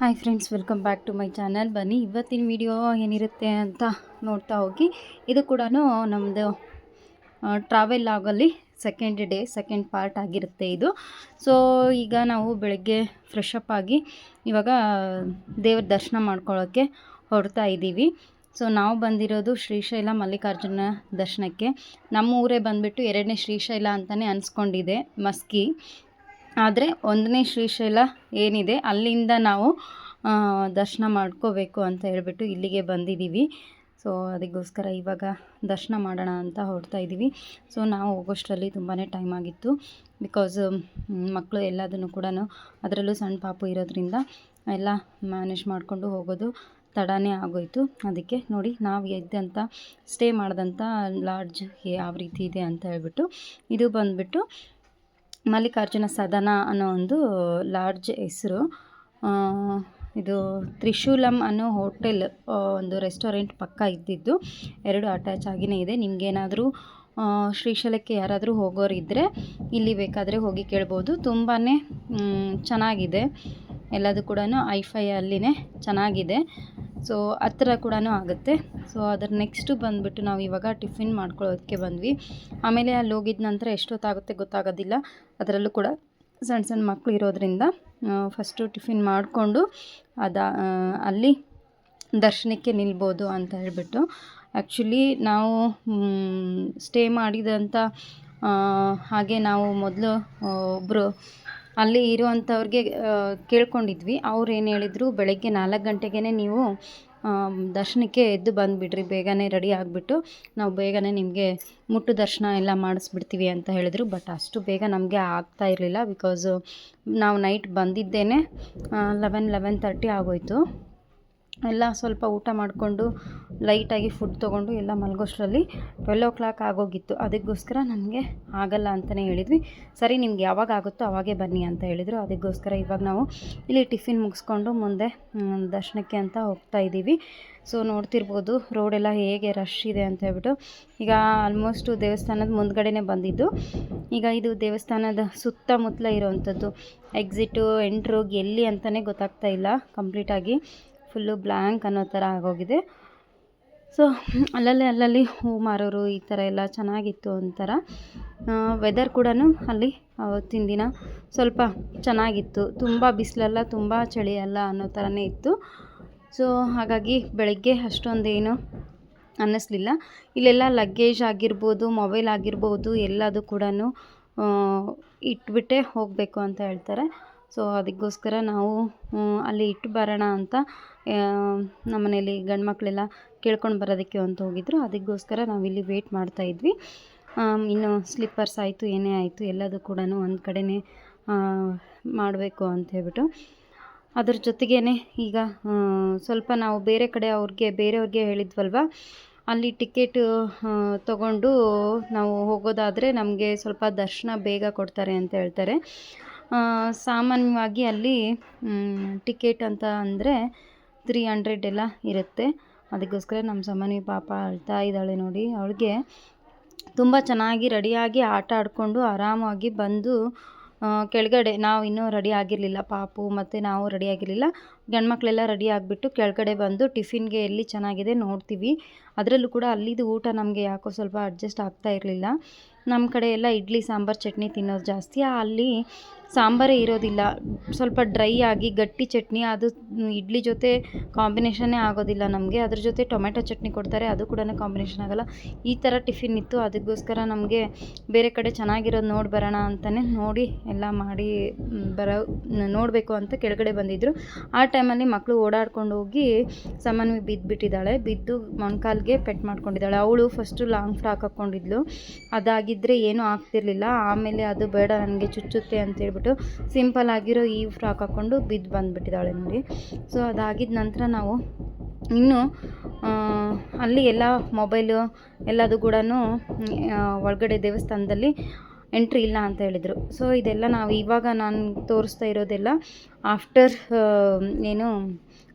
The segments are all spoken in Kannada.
Hi friends welcome back to my channel ಬನ್ನಿ, ಇವತ್ತಿನ ವಿಡಿಯೋ ಏನಿರುತ್ತೆ ಅಂತ ನೋಡ್ತಾ ಹೋಗಿ. ಇದು ಕೂಡ ನಮ್ಮದು ಟ್ರಾವೆಲ್ ಆಗಲ್ಲಿ ಸೆಕೆಂಡ್ ಡೇ ಸೆಕೆಂಡ್ ಪಾರ್ಟ್ ಆಗಿರುತ್ತೆ ಇದು. ಸೊ ಈಗ ನಾವು ಬೆಳಗ್ಗೆ ಫ್ರೆಶ್ ಆಗಿ, ಇವಾಗ ದೇವ್ರ ದರ್ಶನ ಮಾಡ್ಕೊಳ್ಳೋಕ್ಕೆ ಹೊರಡ್ತಾ ಇದ್ದೀವಿ. ಸೊ ನಾವು ಬಂದಿರೋದು ಶ್ರೀಶೈಲ ಮಲ್ಲಿಕಾರ್ಜುನ ದರ್ಶನಕ್ಕೆ. ನಮ್ಮ ಊರೇ ಬಂದುಬಿಟ್ಟು ಎರಡನೇ ಶ್ರೀಶೈಲ ಅಂತಲೇ ಅನ್ಸ್ಕೊಂಡಿದೆ, ಮಸ್ಕಿ. ಆದರೆ ಒಂದನೇ ಶ್ರೀಶೈಲ ಏನಿದೆ, ಅಲ್ಲಿಂದ ನಾವು ದರ್ಶನ ಮಾಡ್ಕೋಬೇಕು ಅಂತ ಹೇಳಿಬಿಟ್ಟು ಇಲ್ಲಿಗೆ ಬಂದಿದ್ದೀವಿ ಸೊ, ಅದಕ್ಕೋಸ್ಕರ ಇವಾಗ ದರ್ಶನ ಮಾಡೋಣ ಅಂತ ಹೊರಡ್ತಾ ಇದ್ದೀವಿ ಸೊ, ನಾವು ಹೋಗೋಷ್ಟರಲ್ಲಿ ತುಂಬಾ ಟೈಮ್ ಆಗಿತ್ತು. ಬಿಕಾಸ್ ಮಕ್ಕಳು ಎಲ್ಲದನ್ನು ಕೂಡ ಅದರಲ್ಲೂ ಸಣ್ಣ ಪಾಪು ಇರೋದ್ರಿಂದ ಎಲ್ಲ ಮ್ಯಾನೇಜ್ ಮಾಡಿಕೊಂಡು ಹೋಗೋದು ತಡನೇ ಆಗೋಯ್ತು. ಅದಕ್ಕೆ ನೋಡಿ, ನಾವು ಎದ್ದಂಥ ಸ್ಟೇ ಮಾಡಿದಂಥ ಲಾಡ್ಜ್ ಯಾವ ರೀತಿ ಇದೆ ಅಂತ ಹೇಳ್ಬಿಟ್ಟು ಇದು ಬಂದುಬಿಟ್ಟು ಮಲ್ಲಿಕಾರ್ಜುನ ಸದನ ಅನ್ನೋ ಒಂದು ಲಾಡ್ಜ್ ಹೆಸರು. ಇದು ತ್ರಿಶೂಲಂ ಅನ್ನೋ ಹೋಟೆಲ್ ಒಂದು ರೆಸ್ಟೋರೆಂಟ್ ಪಕ್ಕ ಇದ್ದಿದ್ದು. ಎರಡು ಅಟ್ಯಾಚ್ ಆಗಿನೇ ಇದೆ. ನಿಮಗೇನಾದರೂ ಶ್ರೀಶೈಲಕ್ಕೆ ಯಾರಾದರೂ ಹೋಗೋರಿದ್ದರೆ ಇಲ್ಲಿ ಬೇಕಾದರೆ ಹೋಗಿ ಕೇಳ್ಬೋದು. ತುಂಬಾ ಚೆನ್ನಾಗಿದೆ. ಎಲ್ಲದು ಕೂಡ ಐಫೈ ಅಲ್ಲಿನೇ ಚೆನ್ನಾಗಿದೆ. ಸೊ ಹತ್ರ ಕೂಡ ಆಗುತ್ತೆ. ಸೊ ಅದರ ನೆಕ್ಸ್ಟು ಬಂದುಬಿಟ್ಟು ನಾವು ಇವಾಗ ಟಿಫಿನ್ ಮಾಡ್ಕೊಳ್ಳೋದಕ್ಕೆ ಬಂದ್ವಿ. ಆಮೇಲೆ ಅಲ್ಲಿ ಹೋಗಿದ ನಂತರ ಎಷ್ಟೊತ್ತಾಗುತ್ತೆ ಗೊತ್ತಾಗೋದಿಲ್ಲ. ಅದರಲ್ಲೂ ಕೂಡ ಸಣ್ಣ ಸಣ್ಣ ಮಕ್ಕಳು ಇರೋದ್ರಿಂದ ಫಸ್ಟು ಟಿಫಿನ್ ಮಾಡಿಕೊಂಡು ಅದ ಅಲ್ಲಿ ದರ್ಶನಕ್ಕೆ ನಿಲ್ಬೋದು ಅಂತ ಹೇಳಿಬಿಟ್ಟು. ಆ್ಯಕ್ಚುಲಿ ನಾವು ಸ್ಟೇ ಮಾಡಿದಂಥ ಹಾಗೆ ನಾವು ಮೊದಲು ಒಬ್ಬರು ಅಲ್ಲಿ ಇರುವಂಥವ್ರಿಗೆ ಕೇಳ್ಕೊಂಡಿದ್ವಿ. ಅವ್ರು ಏನು ಹೇಳಿದರು, ಬೆಳಗ್ಗೆ ನಾಲ್ಕು ಗಂಟೆಗೇ ನೀವು ದರ್ಶನಕ್ಕೆ ಎದ್ದು ಬಂದುಬಿಡ್ರಿ, ಬೇಗನೆ ರೆಡಿ ಆಗಿಬಿಟ್ಟು. ನಾವು ಬೇಗನೆ ನಿಮಗೆ ಮುಟ್ಟು ದರ್ಶನ ಎಲ್ಲ ಮಾಡಿಸ್ಬಿಡ್ತೀವಿ ಅಂತ ಹೇಳಿದರು. ಬಟ್ ಅಷ್ಟು ಬೇಗ ನಮಗೆ ಆಗ್ತಾ ಇರಲಿಲ್ಲ, ಬಿಕಾಸು ನಾವು ನೈಟ್ ಬಂದಿದ್ದೇನೆ ಲೆವೆನ್ ಲೆವೆನ್ ತರ್ಟಿ ಆಗೋಯ್ತು. ಎಲ್ಲ ಸ್ವಲ್ಪ ಊಟ ಮಾಡಿಕೊಂಡು ಲೈಟಾಗಿ ಫುಡ್ ತೊಗೊಂಡು ಎಲ್ಲ ಮಲಗೋಷ್ಟರಲ್ಲಿ ಟ್ವೆಲ್ ಓ ಕ್ಲಾಕ್ ಆಗೋಗಿತ್ತು. ಅದಕ್ಕೋಸ್ಕರ ನನಗೆ ಆಗಲ್ಲ ಅಂತಲೇ ಹೇಳಿದ್ವಿ. ಸರಿ, ನಿಮ್ಗೆ ಯಾವಾಗ ಆಗುತ್ತೋ ಅವಾಗೇ ಬನ್ನಿ ಅಂತ ಹೇಳಿದರು. ಅದಕ್ಕೋಸ್ಕರ ಇವಾಗ ನಾವು ಇಲ್ಲಿ ಟಿಫಿನ್ ಮುಗಿಸ್ಕೊಂಡು ಮುಂದೆ ದರ್ಶನಕ್ಕೆ ಅಂತ ಹೋಗ್ತಾ ಇದ್ದೀವಿ. ಸೊ ನೋಡ್ತಿರ್ಬೋದು ರೋಡೆಲ್ಲ ಹೇಗೆ ರಶ್ ಇದೆ ಅಂತ ಹೇಳ್ಬಿಟ್ಟು. ಈಗ ಆಲ್ಮೋಸ್ಟು ದೇವಸ್ಥಾನದ ಮುಂದ್ಗಡೆನೇ ಬಂದಿದ್ದು. ಈಗ ಇದು ದೇವಸ್ಥಾನದ ಸುತ್ತಮುತ್ತಲ ಇರೋವಂಥದ್ದು. ಎಕ್ಸಿಟು ಎಂಟ್ರು ಎಲ್ಲಿ ಅಂತಲೇ ಗೊತ್ತಾಗ್ತಾ ಇಲ್ಲ ಕಂಪ್ಲೀಟಾಗಿ ಫುಲ್ಲು ಬ್ಲ್ಯಾಂಕ್ ಅನ್ನೋ ಥರ ಆಗೋಗಿದೆ. ಸೊ, ಅಲ್ಲಲ್ಲಿ ಅಲ್ಲಲ್ಲಿ ಹೂ ಮಾರೋರು ಈ ಥರ ಎಲ್ಲ ಚೆನ್ನಾಗಿತ್ತು ಒಂಥರ ವೆದರ್ ಕೂಡ ಅಲ್ಲಿ ಅವತ್ತಿನ ದಿನ ಸ್ವಲ್ಪ ಚೆನ್ನಾಗಿತ್ತು. ತುಂಬ ಬಿಸಿಲಲ್ಲ, ತುಂಬ ಚಳಿ ಅಲ್ಲ ಅನ್ನೋ ಥರನೇ ಇತ್ತು. ಸೊ, ಹಾಗಾಗಿ ಬೆಳಗ್ಗೆ ಅಷ್ಟೊಂದೇನು ಅನ್ನಿಸ್ಲಿಲ್ಲ. ಇಲ್ಲೆಲ್ಲ ಲಗೇಜ್ ಆಗಿರ್ಬೋದು ಮೊಬೈಲ್ ಆಗಿರ್ಬೋದು ಎಲ್ಲದು ಕೂಡ ಇಟ್ಬಿಟ್ಟೇ ಹೋಗಬೇಕು ಅಂತ ಹೇಳ್ತಾರೆ. ಸೊ ಅದಕ್ಕೋಸ್ಕರ ನಾವು ಅಲ್ಲಿ ಇಟ್ಟು ಬರೋಣ ಅಂತ ನಮ್ಮ ಮನೇಲಿ ಗಂಡು ಮಕ್ಕಳೆಲ್ಲ ಕೇಳ್ಕೊಂಡು ಬರೋದಕ್ಕೆ ಅಂತ ಹೋಗಿದ್ರು. ಅದಕ್ಕೋಸ್ಕರ ನಾವಿಲ್ಲಿ ಮಾಡ್ತಾ ಆಮ್, ಇನ್ನು ಸ್ಲಿಪ್ಪರ್ಸ್ ಆಯಿತು ಏನೇ ಆಯಿತು ಎಲ್ಲದೂ ಕೂಡ ಒಂದು ಕಡೆನೇ ಮಾಡಬೇಕು ಅಂತ ಹೇಳ್ಬಿಟ್ಟು. ಅದ್ರ ಜೊತೆಗೇ ಈಗ ಸ್ವಲ್ಪ ನಾವು ಬೇರೆ ಕಡೆ ಅವ್ರಿಗೆ ಬೇರೆಯವ್ರಿಗೆ ಹೇಳಿದ್ವಲ್ವ ಅಲ್ಲಿ ಟಿಕೆಟ್ ತಗೊಂಡು ನಾವು ಹೋಗೋದಾದರೆ ನಮಗೆ ಸ್ವಲ್ಪ ದರ್ಶನ ಬೇಗ ಕೊಡ್ತಾರೆ ಅಂತ ಹೇಳ್ತಾರೆ. ಸಾಮಾನ್ಯವಾಗಿ ಅಲ್ಲಿ ಟಿಕೆಟ್ ಅಂತ ಅಂದರೆ ತ್ರೀ ಹಂಡ್ರೆಡ್ ಎಲ್ಲ ಇರುತ್ತೆ. ಅದಕ್ಕೋಸ್ಕರ ನಮ್ಮ ಸಾಮಾನ್ಯ ಪಾಪ ಅಳ್ತಾ ಇದ್ದಾಳೆ ನೋಡಿ. ಅವಳಿಗೆ ತುಂಬ ಚೆನ್ನಾಗಿ ರೆಡಿಯಾಗಿ ಆಟ ಆಡಿಕೊಂಡು ಆರಾಮಾಗಿ ಬಂದು ಕೆಳಗಡೆ ನಾವು ಇನ್ನೂ ರೆಡಿ ಆಗಿರಲಿಲ್ಲ, ಪಾಪು ಮತ್ತು ನಾವು ರೆಡಿ ಆಗಿರಲಿಲ್ಲ. ಗಂಡು ಮಕ್ಕಳೆಲ್ಲ ರೆಡಿ ಆಗಿಬಿಟ್ಟು ಕೆಳಗಡೆ ಬಂದು ಟಿಫಿನ್ಗೆ ಎಲ್ಲಿ ಚೆನ್ನಾಗಿದೆ ನೋಡ್ತೀವಿ. ಅದರಲ್ಲೂ ಕೂಡ ಅಲ್ಲಿದು ಊಟ ನಮಗೆ ಯಾಕೋ ಸ್ವಲ್ಪ ಅಡ್ಜಸ್ಟ್ ಆಗ್ತಾ ಇರಲಿಲ್ಲ. ನಮ್ಮ ಕಡೆ ಎಲ್ಲ ಇಡ್ಲಿ, ಸಾಂಬಾರು, ಚಟ್ನಿ ತಿನ್ನೋದು ಜಾಸ್ತಿ. ಅಲ್ಲಿ ಸಾಂಬಾರೇ ಇರೋದಿಲ್ಲ. ಸ್ವಲ್ಪ ಡ್ರೈ ಆಗಿ ಗಟ್ಟಿ ಚಟ್ನಿ, ಅದು ಇಡ್ಲಿ ಜೊತೆ ಕಾಂಬಿನೇಷನ್ನೇ ಆಗೋದಿಲ್ಲ ನಮಗೆ. ಅದ್ರ ಜೊತೆ ಟೊಮೆಟೊ ಚಟ್ನಿ ಕೊಡ್ತಾರೆ, ಅದು ಕೂಡ ಕಾಂಬಿನೇಷನ್ ಆಗೋಲ್ಲ. ಈ ಥರ ಟಿಫಿನ್ ಇತ್ತು. ಅದಕ್ಕೋಸ್ಕರ ನಮಗೆ ಬೇರೆ ಕಡೆ ಚೆನ್ನಾಗಿರೋದು ನೋಡಿ ಬರೋಣ ಅಂತಲೇ ನೋಡಿ ಎಲ್ಲ ಮಾಡಿ ಬರೋ, ನೋಡಬೇಕು ಅಂತ ಕೆಳಗಡೆ ಬಂದಿದ್ದರು ಆ ಟೈಮಲ್ಲಿ ಮಕ್ಕಳು ಓಡಾಡ್ಕೊಂಡು ಹೋಗಿ ಸಾಮಾನ್ಯ ಬಿದ್ದುಬಿಟ್ಟಿದ್ದಾಳೆ ಬಿದ್ದು ಮೊಣಕಾಲ್ಗೆ ಪೆಟ್ ಮಾಡ್ಕೊಂಡಿದ್ದಾಳೆ. ಅವಳು ಫಸ್ಟು ಲಾಂಗ್ ಫ್ರಾಕ್ ಹಾಕ್ಕೊಂಡಿದ್ಲು. ಅದಾಗಿದ್ದರೆ ಏನೂ ಆಗ್ತಿರ್ಲಿಲ್ಲ. ಆಮೇಲೆ ಅದು ಬೇಡ, ನನಗೆ ಚುಚ್ಚುತ್ತೆ ಅಂತ ಹೇಳ್ಬಿಟ್ಟು ಸಿಂಪಲ್ ಆಗಿರೋ ಈ ಫ್ರಾಕ್ ಹಾಕ್ಕೊಂಡು ಬಿದ್ದು ಬಂದುಬಿಟ್ಟಿದ್ದಾಳೆ ನೋಡಿ. ಸೊ ಅದಾಗಿದ ನಂತರ ನಾವು ಇನ್ನು ಅಲ್ಲಿ ಎಲ್ಲ ಮೊಬೈಲು ಎಲ್ಲದು ಕೂಡ ಒಳಗಡೆ ದೇವಸ್ಥಾನದಲ್ಲಿ ಎಂಟ್ರಿ ಇಲ್ಲ ಅಂತ ಹೇಳಿದರು. ಸೊ ಇದೆಲ್ಲ ನಾವು ಇವಾಗ ನಾನು ತೋರಿಸ್ತಾ ಇರೋದೆಲ್ಲ ಆಫ್ಟರ್ ಏನು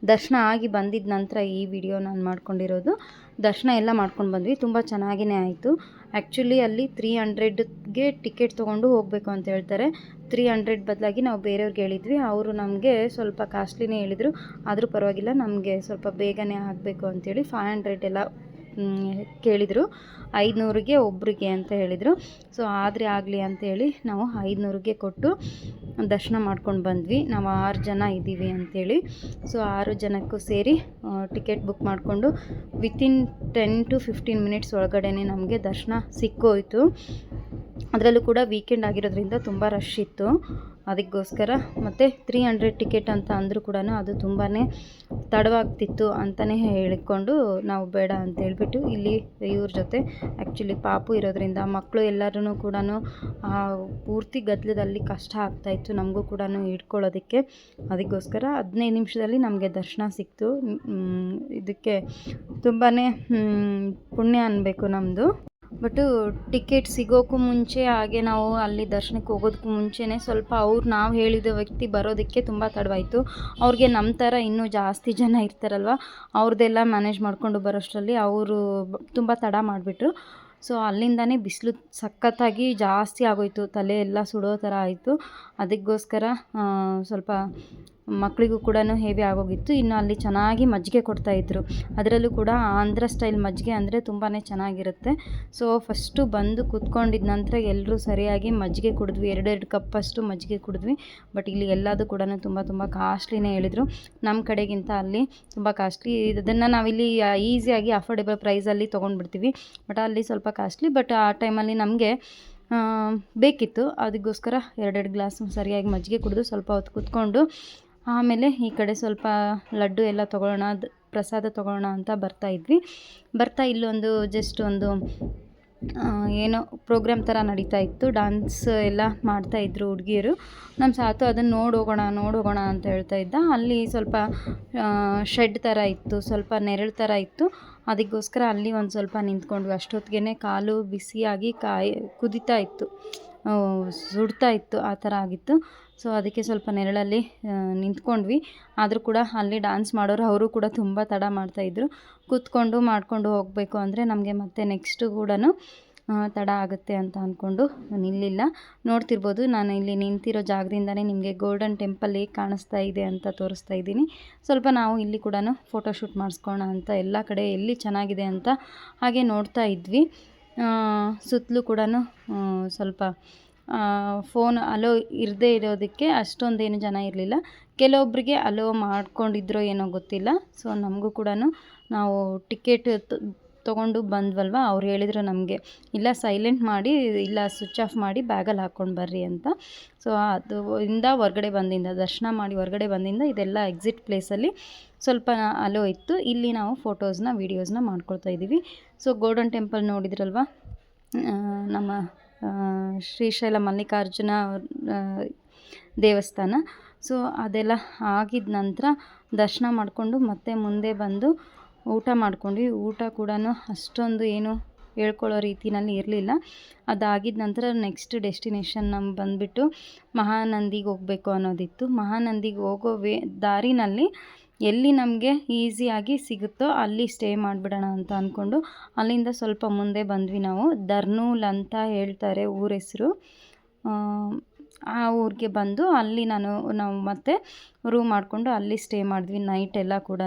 ದರ್ಶನ ಆಗಿ ಬಂದಿದ್ದ ನಂತರ ಈ ವಿಡಿಯೋ ನಾನು ಮಾಡ್ಕೊಂಡಿರೋದು. ದರ್ಶನ ಎಲ್ಲ ಮಾಡ್ಕೊಂಡು ಬಂದ್ವಿ. ತುಂಬ ಚೆನ್ನಾಗಿಯೇ ಆಯಿತು. ಆ್ಯಕ್ಚುಲಿ ಅಲ್ಲಿ ತ್ರೀ ಹಂಡ್ರೆಡ್ಗೆ ಟಿಕೆಟ್ ತೊಗೊಂಡು ಹೋಗಬೇಕು ಅಂತ ಹೇಳ್ತಾರೆ. ತ್ರೀ ಹಂಡ್ರೆಡ್ ಬದಲಾಗಿ ನಾವು ಬೇರೆಯವ್ರಿಗೆ ಹೇಳಿದ್ವಿ. ಅವರು ನಮಗೆ ಸ್ವಲ್ಪ ಕಾಸ್ಟ್ಲಿನೇ ಹೇಳಿದರು. ಆದರೂ ಪರವಾಗಿಲ್ಲ, ನಮಗೆ ಸ್ವಲ್ಪ ಬೇಗನೆ ಆಗಬೇಕು ಅಂತೇಳಿ ಫೈವ್ ಹಂಡ್ರೆಡ್ ಎಲ್ಲ ಕೇಳಿದರು. ಐದುನೂರಿಗೆ ಒಬ್ಬರಿಗೆ ಅಂತ ಹೇಳಿದರು. ಸೊ ಆದರೆ ಆಗಲಿ ಅಂತೇಳಿ ನಾವು ಐದುನೂರಿಗೆ ಕೊಟ್ಟು ದರ್ಶನ ಮಾಡ್ಕೊಂಡು ಬಂದ್ವಿ. ನಾವು ಆರು ಜನ ಇದ್ದೀವಿ ಅಂಥೇಳಿ ಸೊ ಆರು ಜನಕ್ಕೂ ಸೇರಿ ಟಿಕೆಟ್ ಬುಕ್ ಮಾಡಿಕೊಂಡು within ten to fifteen minutes ಒಳಗಡೆ ನಮಗೆ ದರ್ಶನ ಸಿಕ್ಕೋಯ್ತು. ಅದರಲ್ಲೂ ಕೂಡ ವೀಕೆಂಡ್ ಆಗಿರೋದ್ರಿಂದ ತುಂಬ ರಶ್ ಇತ್ತು. ಅದಕ್ಕೋಸ್ಕರ ಮತ್ತು ತ್ರೀ ಹಂಡ್ರೆಡ್ ಟಿಕೆಟ್ ಅಂತ ಅಂದರೂ ಕೂಡ ಅದು ತುಂಬಾ ತಡವಾಗ್ತಿತ್ತು ಅಂತಲೇ ಹೇಳಿಕೊಂಡು ನಾವು ಬೇಡ ಅಂತ ಹೇಳ್ಬಿಟ್ಟು ಇಲ್ಲಿ ಇವ್ರ ಜೊತೆ ಆ್ಯಕ್ಚುಲಿ ಪಾಪು ಇರೋದ್ರಿಂದ ಮಕ್ಕಳು ಎಲ್ಲರೂ ಕೂಡ ಪೂರ್ತಿ ಗದ್ದಲದಲ್ಲಿ ಕಷ್ಟ ಆಗ್ತಾಯಿತ್ತು ನಮಗೂ ಕೂಡ ಇಟ್ಕೊಳ್ಳೋದಕ್ಕೆ ಅದಕ್ಕೋಸ್ಕರ ಹದಿನೈದು ನಿಮಿಷದಲ್ಲಿ ನಮಗೆ ದರ್ಶನ ಸಿಕ್ತು. ಇದಕ್ಕೆ ತುಂಬಾ ಪುಣ್ಯ ಅನ್ನಬೇಕು ನಮ್ಮದು ಬಟ್ಟು ಟಿಕೆಟ್ ಸಿಗೋಕ್ಕೂ ಮುಂಚೆ ಹಾಗೆ ನಾವು ಅಲ್ಲಿ ದರ್ಶನಕ್ಕೆ ಹೋಗೋದಕ್ಕೂ ಮುಂಚೆನೇ ಸ್ವಲ್ಪ ಅವ್ರು ನಾವು ಹೇಳಿದ ವ್ಯಕ್ತಿ ಬರೋದಕ್ಕೆ ತುಂಬ ತಡವಾಯಿತು. ಅವ್ರಿಗೆ ನಮ್ಮ ಥರ ಇನ್ನೂ ಜಾಸ್ತಿ ಜನ ಇರ್ತಾರಲ್ವ, ಅವ್ರದ್ದೆಲ್ಲ ಮ್ಯಾನೇಜ್ ಮಾಡಿಕೊಂಡು ಬರೋಷ್ಟರಲ್ಲಿ ಅವರು ತುಂಬ ತಡ ಮಾಡಿಬಿಟ್ರು. ಸೊ ಅಲ್ಲಿಂದನೇ ಬಿಸಿಲು ಸಖತ್ತಾಗಿ ಜಾಸ್ತಿ ಆಗೋಯ್ತು, ತಲೆ ಎಲ್ಲ ಸುಡೋ ಥರ ಆಯಿತು. ಅದಕ್ಕೋಸ್ಕರ ಸ್ವಲ್ಪ ಮಕ್ಕಳಿಗೂ ಕೂಡ ಹೇವಿ ಆಗೋಗಿತ್ತು, ಇನ್ನು ಅಲ್ಲಿ ಚೆನ್ನಾಗಿ ಮಜ್ಜಿಗೆ ಕೊಡ್ತಾಯಿದ್ರು ಅದರಲ್ಲೂ ಕೂಡ ಆಂಧ್ರ ಸ್ಟೈಲ್ ಮಜ್ಜಿಗೆ ಅಂದರೆ ತುಂಬಾ ಚೆನ್ನಾಗಿರುತ್ತೆ. ಸೊ ಫಸ್ಟು ಬಂದು ಕೂತ್ಕೊಂಡಿದ್ದ ನಂತರ ಎಲ್ಲರೂ ಸರಿಯಾಗಿ ಮಜ್ಜಿಗೆ ಕುಡಿದ್ವಿ. ಎರಡೆರಡು ಕಪ್ಪಷ್ಟು ಮಜ್ಜಿಗೆ ಕುಡಿದ್ವಿ. ಬಟ್ ಇಲ್ಲಿ ಎಲ್ಲದೂ ಕೂಡ ತುಂಬ ತುಂಬ ಕಾಸ್ಟ್ಲಿನೇ ಹೇಳಿದರು. ನಮ್ಮ ಕಡೆಗಿಂತ ಅಲ್ಲಿ ತುಂಬ ಕಾಸ್ಟ್ಲಿ ಇದನ್ನು ನಾವಿಲ್ಲಿ ಈಸಿಯಾಗಿ ಅಫೋರ್ಡೆಬಲ್ ಪ್ರೈಸಲ್ಲಿ ತೊಗೊಂಡ್ಬಿಡ್ತೀವಿ. ಬಟ್ ಅಲ್ಲಿ ಸ್ವಲ್ಪ ಕಾಸ್ಟ್ಲಿ ಬಟ್ ಆ ಟೈಮಲ್ಲಿ ನಮಗೆ ಬೇಕಿತ್ತು. ಅದಕ್ಕೋಸ್ಕರ ಎರಡೆರಡು ಗ್ಲಾಸ್ ಸರಿಯಾಗಿ ಮಜ್ಜಿಗೆ ಕುಡಿದು ಸ್ವಲ್ಪ ಹೊತ್ತು ಕೂತ್ಕೊಂಡು ಆಮೇಲೆ ಈ ಕಡೆ ಸ್ವಲ್ಪ ಲಡ್ಡು ಎಲ್ಲ ತೊಗೊಳ್ಳೋಣ ಅದು ಪ್ರಸಾದ ತೊಗೊಳ್ಳೋಣ ಅಂತ ಬರ್ತಾ ಇದ್ವಿ. ಬರ್ತಾ ಇಲ್ಲೊಂದು ಜಸ್ಟ್ ಒಂದು ಏನೋ ಪ್ರೋಗ್ರಾಮ್ ಥರ ನಡೀತಾ ಇತ್ತು. ಡಾನ್ಸ್ ಎಲ್ಲ ಮಾಡ್ತಾ ಇದ್ರು ಹುಡುಗಿಯರು. ನಮ್ಮ ಸಾತು ಅದನ್ನು ನೋಡೋಗೋಣ ನೋಡೋಗೋಣ ಅಂತ ಹೇಳ್ತಾ ಇದ್ದ. ಅಲ್ಲಿ ಸ್ವಲ್ಪ ಶೆಡ್ ಥರ ಇತ್ತು, ಸ್ವಲ್ಪ ನೆರಳು ಥರ ಇತ್ತು. ಅದಕ್ಕೋಸ್ಕರ ಅಲ್ಲಿ ಒಂದು ಸ್ವಲ್ಪ ನಿಂತ್ಕೊಂಡ್ವಿ. ಅಷ್ಟೊತ್ತಿಗೆ ಕಾಲು ಬಿಸಿಯಾಗಿ ಕಾಯಿ, ಕುದೀತಾ ಇತ್ತು. ಸುಡ್ತಾ ಇತ್ತು, ಆ ಥರ ಆಗಿತ್ತು. ಸೊ ಅದಕ್ಕೆ ಸ್ವಲ್ಪ ನೆರಳಲ್ಲಿ ನಿಂತ್ಕೊಂಡ್ವಿ. ಆದರೂ ಕೂಡ ಅಲ್ಲಿ ಡ್ಯಾನ್ಸ್ ಮಾಡೋರು ಅವರು ಕೂಡ ತುಂಬ ತಡ ಮಾಡ್ತಾಯಿದ್ರು ಕೂತ್ಕೊಂಡು ಮಾಡಿಕೊಂಡು ಹೋಗಬೇಕು ಅಂದರೆ ನಮಗೆ ಮತ್ತೆ ನೆಕ್ಸ್ಟು ಕೂಡ ತಡ ಆಗುತ್ತೆ ಅಂತ ಅಂದ್ಕೊಂಡು ನಿಲ್ಲಿಲ್ಲ. ನೋಡ್ತಿರ್ಬೋದು, ನಾನು ಇಲ್ಲಿ ನಿಂತಿರೋ ಜಾಗದಿಂದನೇ ನಿಮಗೆ ಗೋಲ್ಡನ್ ಟೆಂಪಲ್ ಹೇಗೆ ಕಾಣಿಸ್ತಾ ಇದೆ ಅಂತ ತೋರಿಸ್ತಾ ಇದ್ದೀನಿ. ಸ್ವಲ್ಪ ನಾವು ಇಲ್ಲಿ ಕೂಡ ಫೋಟೋಶೂಟ್ ಮಾಡಿಸ್ಕೋಣ ಅಂತ, ಎಲ್ಲ ಕಡೆ ಎಲ್ಲಿ ಚೆನ್ನಾಗಿದೆ ಅಂತ ಹಾಗೆ ನೋಡ್ತಾ ಇದ್ವಿ. ಸುತ್ತಲೂ ಕೂಡ ಸ್ವಲ್ಪ ಫೋನ್ ಅಲೋ ಇರದೇ ಇರೋದಕ್ಕೆ ಅಷ್ಟೊಂದೇನು ಜನ ಇರಲಿಲ್ಲ. ಕೆಲವೊಬ್ಬರಿಗೆ ಅಲೋ ಮಾಡ್ಕೊಂಡಿದ್ರೋ ಏನೋ ಗೊತ್ತಿಲ್ಲ. ಸೊ ನಮಗೂ ಕೂಡ ನಾವು ಟಿಕೆಟ್ ತೊಗೊಂಡು ಬಂದ್ವಲ್ವ? ಅವ್ರು ಹೇಳಿದ್ರು ನಮಗೆ, ಇಲ್ಲ ಸೈಲೆಂಟ್ ಮಾಡಿ, ಇಲ್ಲ ಸ್ವಿಚ್ ಆಫ್ ಮಾಡಿ ಬ್ಯಾಗಲ್ಲಿ ಹಾಕ್ಕೊಂಡು ಬರ್ರಿ ಅಂತ. ಸೊ ಅದು ಇಂದ ಹೊರ್ಗಡೆ ಬಂದಿಂದ, ದರ್ಶನ ಮಾಡಿ ಹೊರಗಡೆ ಬಂದಿಂದ ಇದೆಲ್ಲ ಎಕ್ಸಿಟ್ ಪ್ಲೇಸಲ್ಲಿ ಸ್ವಲ್ಪ ಅಲೋ ಇತ್ತು. ಇಲ್ಲಿ ನಾವು ಫೋಟೋಸ್ನ ವೀಡಿಯೋಸ್ನ ಮಾಡ್ಕೊಳ್ತಾ ಇದ್ದೀವಿ. ಸೊ ಗೋಲ್ಡನ್ ಟೆಂಪಲ್ ನೋಡಿದ್ರಲ್ವ? ನಮ್ಮ ಶ್ರೀಶೈಲ ಮಲ್ಲಿಕಾರ್ಜುನ ದೇವಸ್ಥಾನ. ಸೊ ಅದೆಲ್ಲ ಆಗಿದ ನಂತರ ದರ್ಶನ ಮಾಡಿಕೊಂಡು ಮತ್ತೆ ಮುಂದೆ ಬಂದು ಊಟ ಮಾಡ್ಕೊಂಡ್ವಿ. ಊಟ ಕೂಡ ಅಷ್ಟೊಂದು ಏನು ಹೇಳ್ಕೊಳ್ಳೋ ರೀತಿನಲ್ಲಿ ಇರಲಿಲ್ಲ. ಅದಾಗಿದ ನಂತರ ನೆಕ್ಸ್ಟ್ ಡೆಸ್ಟಿನೇಷನ್ ನಮ್ಮ ಬಂದುಬಿಟ್ಟು ಮಹಾನಂದಿಗೆ ಹೋಗಬೇಕು ಅನ್ನೋದಿತ್ತು. ಮಹಾನಂದಿಗೆ ಹೋಗೋ ವೇ, ದಾರಿನಲ್ಲಿ ಎಲ್ಲಿ ನಮಗೆ ಈಸಿಯಾಗಿ ಸಿಗುತ್ತೋ ಅಲ್ಲಿ ಸ್ಟೇ ಮಾಡಿಬಿಡೋಣ ಅಂತ ಅಂದ್ಕೊಂಡು ಅಲ್ಲಿಂದ ಸ್ವಲ್ಪ ಮುಂದೆ ಬಂದ್ವಿ ನಾವು. ದರ್ನೂಲ್ ಅಂತ ಹೇಳ್ತಾರೆ ಊರ ಹೆಸರು. ಆ ಊರಿಗೆ ಬಂದು ಅಲ್ಲಿ ನಾನು, ನಾವು ಮತ್ತೆ ರೂಮ್ ಮಾಡಿಕೊಂಡು ಅಲ್ಲಿ ಸ್ಟೇ ಮಾಡಿದ್ವಿ ನೈಟ್ ಎಲ್ಲ ಕೂಡ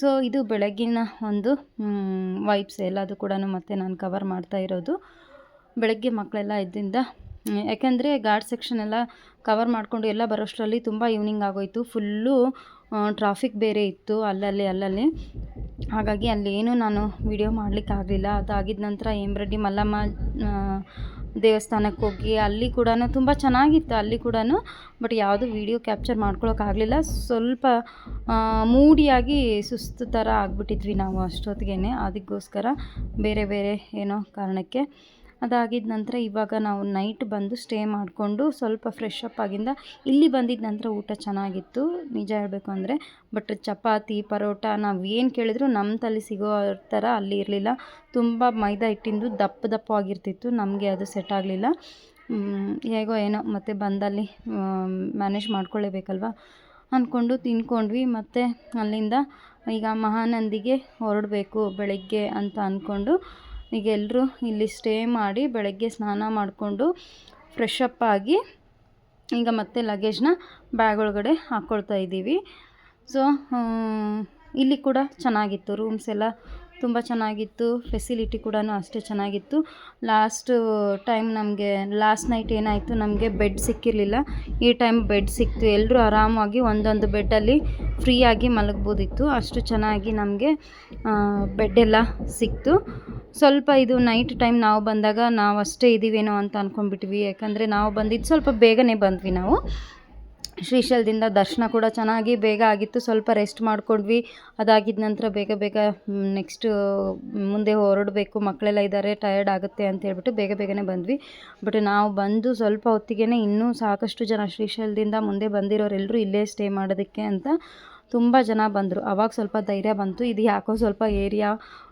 ಸೊ ಇದು ಬೆಳಗ್ಗಿನ ಒಂದು ವೈಬ್ಸ್ ಎಲ್ಲದು ಕೂಡ ಮತ್ತೆ ನಾನು ಕವರ್ ಮಾಡ್ತಾ ಇರೋದು. ಬೆಳಗ್ಗೆ ಮಕ್ಕಳೆಲ್ಲ ಇದ್ದಿಂದ ಯಾಕೆಂದರೆ ಗಾರ್ಡ್ ಸೆಕ್ಷನ್ ಎಲ್ಲ ಕವರ್ ಮಾಡಿಕೊಂಡು ಎಲ್ಲ ಬರೋಷ್ಟರಲ್ಲಿ ತುಂಬ ಈವ್ನಿಂಗ್ ಆಗೋಯಿತು. ಫುಲ್ಲು ಟ್ರಾಫಿಕ್ ಬೇರೆ ಇತ್ತು ಅಲ್ಲಲ್ಲಿ ಅಲ್ಲಲ್ಲಿ. ಹಾಗಾಗಿ ಅಲ್ಲೇನು ನಾನು ವಿಡಿಯೋ ಮಾಡಲಿಕ್ಕಾಗಲಿಲ್ಲ ಅದಾಗಿದ ನಂತರ ಹೇಮರೆಡ್ಡಿ ಮಲ್ಲಮ್ಮ ದೇವಸ್ಥಾನಕ್ಕೆ ಹೋಗಿ ಅಲ್ಲಿ ಕೂಡ ತುಂಬ ಚೆನ್ನಾಗಿತ್ತು, ಅಲ್ಲಿ ಕೂಡ ಬಟ್ ಯಾವುದು ವಿಡಿಯೋ ಕ್ಯಾಪ್ಚರ್ ಮಾಡ್ಕೊಳೋಕ್ಕಾಗಲಿಲ್ಲ ಸ್ವಲ್ಪ ಮೂಡಿಯಾಗಿ ಸುಸ್ತು ಥರ ಆಗಿಬಿಟ್ಟಿದ್ವಿ ನಾವು ಅಷ್ಟೊತ್ತಿಗೆ ಅದಕ್ಕೋಸ್ಕರ ಬೇರೆ ಬೇರೆ ಏನೋ ಕಾರಣಕ್ಕೆ. ಅದಾಗಿದ ನಂತರ ಇವಾಗ ನಾವು ನೈಟ್ ಬಂದು ಸ್ಟೇ ಮಾಡಿಕೊಂಡು ಸ್ವಲ್ಪ ಫ್ರೆಶ್ ಅಪ್ ಆಗಿಂದ ಇಲ್ಲಿ ಬಂದಿದ್ದ ನಂತರ ಊಟ ಚೆನ್ನಾಗಿತ್ತು. ನಿಜ ಹೇಳಬೇಕು ಅಂದರೆ ಬಟ್ ಚಪಾತಿ, ಪರೋಟ ನಾವು ಏನು ಕೇಳಿದ್ರು ನಮ್ಮ ತಲೆ ಸಿಗೋ ಥರ ಅಲ್ಲಿ ಇರಲಿಲ್ಲ. ತುಂಬ ಮೈದಾ ಹಿಟ್ಟಿಂದು ದಪ್ಪ ದಪ್ಪವಾಗಿರ್ತಿತ್ತು ನಮಗೆ ಅದು ಸೆಟ್ ಆಗಲಿಲ್ಲ. ಹೇಗೋ ಏನೋ, ಮತ್ತು ಬಂದಲ್ಲಿ ಮ್ಯಾನೇಜ್ ಮಾಡ್ಕೊಳ್ಳೇಬೇಕಲ್ವ? ಅಂದ್ಕೊಂಡು ತಿನ್ಕೊಂಡ್ವಿ, ಮತ್ತು ಅಲ್ಲಿಂದ ಈಗ ಮಹಾನಂದಿಗೆ ಹೊರಡಬೇಕು ಬೆಳಗ್ಗೆ ಅಂತ ಅಂದ್ಕೊಂಡು ಈಗ ಎಲ್ಲರೂ ಇಲ್ಲಿ ಸ್ಟೇ ಮಾಡಿ ಬೆಳಗ್ಗೆ ಸ್ನಾನ ಮಾಡಿಕೊಂಡು ಫ್ರೆಶ್ ಅಪ್ ಆಗಿ ಈಗ ಮತ್ತೆ ಲಗೇಜ್ನ ಬ್ಯಾಗ್ ಒಳಗಡೆ ಹಾಕ್ಕೊಳ್ತಾ ಇದ್ದೀವಿ. ಸೊ ಇಲ್ಲಿ ಕೂಡ ಚೆನ್ನಾಗಿತ್ತು ರೂಮ್ಸ್ ಎಲ್ಲ ತುಂಬ ಚೆನ್ನಾಗಿತ್ತು ಫೆಸಿಲಿಟಿ ಕೂಡ ಅಷ್ಟೇ ಚೆನ್ನಾಗಿತ್ತು. ಲಾಸ್ಟ್ ಟೈಮ್ ನಮಗೆ ಲಾಸ್ಟ್ ನೈಟ್ ಏನಾಯಿತು, ನಮಗೆ ಬೆಡ್ ಸಿಕ್ಕಿರಲಿಲ್ಲ. ಈ ಟೈಮ್ ಬೆಡ್ ಸಿಕ್ತು. ಎಲ್ಲರೂ ಆರಾಮಾಗಿ ಒಂದೊಂದು ಬೆಡ್ಡಲ್ಲಿ ಫ್ರೀಯಾಗಿ ಮಲಗ್ಬೋದಿತ್ತು. ಅಷ್ಟು ಚೆನ್ನಾಗಿ ನಮಗೆ ಬೆಡ್ ಎಲ್ಲ ಸಿಕ್ತು. ಸ್ವಲ್ಪ ಇದು ನೈಟ್ ಟೈಮ್ ನಾವು ಬಂದಾಗ ನಾವು ಅಷ್ಟೇ ಇದ್ದೀವೇನೋ ಅಂತ ಅಂದ್ಕೊಂಡ್ಬಿಟ್ವಿ ಯಾಕಂದರೆ ನಾವು ಬಂದಿದ್ದು ಸ್ವಲ್ಪ ಬೇಗನೆ ಬಂದ್ವಿ ನಾವು. ಶ್ರೀಶೈಲದಿಂದ ದರ್ಶನ ಕೂಡ ಚೆನ್ನಾಗಿ ಬೇಗ ಆಗಿತ್ತು. ಸ್ವಲ್ಪ ರೆಸ್ಟ್ ಮಾಡಿಕೊಂಡ್ವಿ. ಅದಾಗಿದ್ದ ನಂತರ ಬೇಗ ಬೇಗ ನೆಕ್ಸ್ಟ್ ಮುಂದೆ ಹೊರಡಬೇಕು. ಮಕ್ಕಳೆಲ್ಲ ಇದ್ದಾರೆ ಟಯರ್ಡ್ ಆಗುತ್ತೆ ಅಂತ ಹೇಳ್ಬಿಟ್ಟು ಬೇಗ ಬೇಗನೆ ಬಂದ್ವಿ. ಬಟ್ ನಾವು ಬಂದು ಸ್ವಲ್ಪ ಹೊತ್ತಿಗೆ ಇನ್ನೂ ಸಾಕಷ್ಟು ಜನ ಶ್ರೀಶೈಲದಿಂದ ಮುಂದೆ ಬಂದಿರೋರೆಲ್ಲರೂ ಇಲ್ಲೇ ಸ್ಟೇ ಮಾಡೋದಕ್ಕೆ ಅಂತ ತುಂಬ ಜನ ಬಂದರು. ಅವಾಗ ಸ್ವಲ್ಪ ಧೈರ್ಯ ಬಂತು. ಇದು ಯಾಕೋ ಸ್ವಲ್ಪ ಏರಿಯಾ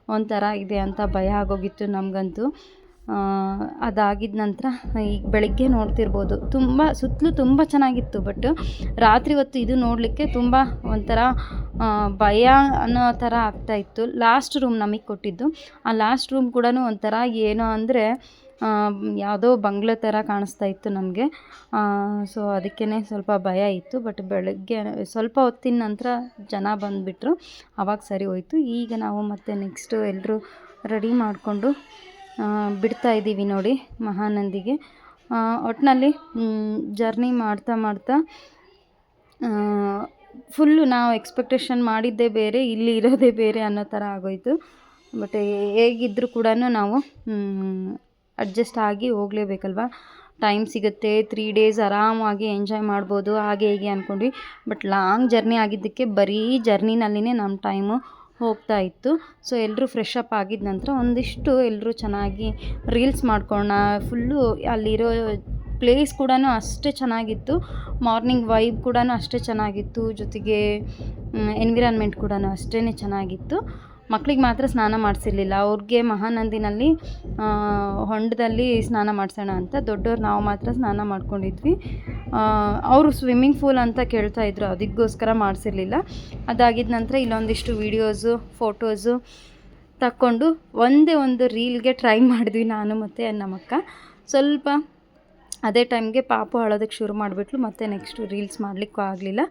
ಒಂಥರ ಇದೆ ಅಂತ ಭಯ ಆಗೋಗಿತ್ತು ನಮಗಂತೂ. ಅದಾಗಿದ್ದ ನಂತರ ಈಗ ಬೆಳಗ್ಗೆ ನೋಡ್ತಿರ್ಬೋದು. ತುಂಬ ಸುತ್ತಲೂ ತುಂಬ ಚೆನ್ನಾಗಿತ್ತು ಬಟ್ ರಾತ್ರಿ ಹೊತ್ತು ಇದು ನೋಡಲಿಕ್ಕೆ ತುಂಬ ಒಂಥರ ಭಯ ಅನ್ನೋ ಥರ ಆಗ್ತಾಯಿತ್ತು ಲಾಸ್ಟ್ ರೂಮ್ ನಮಗೆ ಕೊಟ್ಟಿದ್ದು. ಆ ಲಾಸ್ಟ್ ರೂಮ್ ಕೂಡ ಒಂಥರ ಏನೋ ಅಂದರೆ ಯಾವುದೋ ಬಂಗ್ಲೆ ಥರ ಕಾಣಿಸ್ತಾ ಇತ್ತು ನಮಗೆ. ಸೊ ಅದಕ್ಕೇ ಸ್ವಲ್ಪ ಭಯ ಇತ್ತು ಬಟ್ ಬೆಳಗ್ಗೆ ಸ್ವಲ್ಪ ಹೊತ್ತಿನ ನಂತರ ಜನ ಬಂದುಬಿಟ್ರು. ಆವಾಗ ಸರಿ ಹೋಯ್ತು. ಈಗ ನಾವು ಮತ್ತೆ ನೆಕ್ಸ್ಟು ಎಲ್ಲರೂ ರೆಡಿ ಮಾಡಿಕೊಂಡು ಬಿಡ್ತಾ ಇದ್ದೀವಿ ನೋಡಿ ಮಹಾನಂದಿಗೆ. ಒಟ್ಟಿನಲ್ಲಿ ಜರ್ನಿ ಮಾಡ್ತಾ ಮಾಡ್ತಾ ಫುಲ್ಲು ನಾವು ಎಕ್ಸ್ಪೆಕ್ಟೇಷನ್ ಮಾಡಿದ್ದೇ ಬೇರೆ, ಇಲ್ಲಿ ಇರೋದೇ ಬೇರೆ ಅನ್ನೋ ಥರ ಆಗೋಯಿತು. ಬಟ್ ಹೇಗಿದ್ದರೂ ಕೂಡ ನಾವು ಅಡ್ಜಸ್ಟ್ ಆಗಿ ಹೋಗಲೇಬೇಕಲ್ವ? ಟೈಮ್ ಸಿಗುತ್ತೆ ತ್ರೀ ಡೇಸ್ ಆರಾಮಾಗಿ ಎಂಜಾಯ್ ಮಾಡ್ಬೋದು, ಹಾಗೆ ಹೀಗೆ ಅಂದ್ಕೊಂಡ್ವಿ ಬಟ್ ಲಾಂಗ್ ಜರ್ನಿ ಆಗಿದ್ದಕ್ಕೆ ಬರೀ ಜರ್ನಿನಲ್ಲಿನೇ ನಮ್ಮ ಟೈಮು ಹೋಗ್ತಾ ಇತ್ತು. ಸೊ ಎಲ್ಲರೂ ಫ್ರೆಶ್ ಅಪ್ ಆಗಿದ ನಂತರ ಒಂದಿಷ್ಟು ಎಲ್ಲರೂ ಚೆನ್ನಾಗಿ ರೀಲ್ಸ್ ಮಾಡ್ಕೊಳ್ಳೋಣ ಫುಲ್ಲು ಅಲ್ಲಿರೋ ಪ್ಲೇಸ್ ಕೂಡ ಅಷ್ಟೇ ಚೆನ್ನಾಗಿತ್ತು. ಮಾರ್ನಿಂಗ್ ವೈಬ್ ಕೂಡ ಅಷ್ಟೇ ಚೆನ್ನಾಗಿತ್ತು. ಜೊತೆಗೆ ಎನ್ವಿರಾನ್ಮೆಂಟ್ ಕೂಡ ಅಷ್ಟೇ ಚೆನ್ನಾಗಿತ್ತು. ಮಕ್ಳಿಗೆ ಮಾತ್ರ ಸ್ನಾನ ಮಾಡಿಸಿರ್ಲಿಲ್ಲ. ಅವ್ರಿಗೆ ಮಹಾನಂದಿನಲ್ಲಿ ಹೊಂಡದಲ್ಲಿ ಸ್ನಾನ ಮಾಡಿಸೋಣ ಅಂತ ದೊಡ್ಡವ್ರು ನಾವು ಮಾತ್ರ ಸ್ನಾನ ಮಾಡ್ಕೊಂಡಿದ್ವಿ. ಅವರು ಸ್ವಿಮ್ಮಿಂಗ್ ಫೂಲ್ ಅಂತ ಕೇಳ್ತಾಯಿದ್ರು ಅದಕ್ಕೋಸ್ಕರ ಮಾಡಿಸಿರ್ಲಿಲ್ಲ. ಅದಾಗಿದ್ದ ನಂತರ ಇಲ್ಲೊಂದಿಷ್ಟು ವೀಡಿಯೋಸು, ಫೋಟೋಸು ತಕ್ಕೊಂಡು ಒಂದೇ ಒಂದು ರೀಲ್ಗೆ ಟ್ರೈ ಮಾಡಿದ್ವಿ ನಾನು ಮತ್ತು ನಮ್ಮಕ್ಕ. ಸ್ವಲ್ಪ ಅದೇ ಟೈಮ್ಗೆ ಪಾಪು ಅಳೋದಕ್ಕೆ ಶುರು ಮಾಡಿಬಿಟ್ಲು, ಮತ್ತೆ ನೆಕ್ಸ್ಟು ರೀಲ್ಸ್ ಮಾಡಲಿಕ್ಕೂ ಆಗಲಿಲ್ಲ.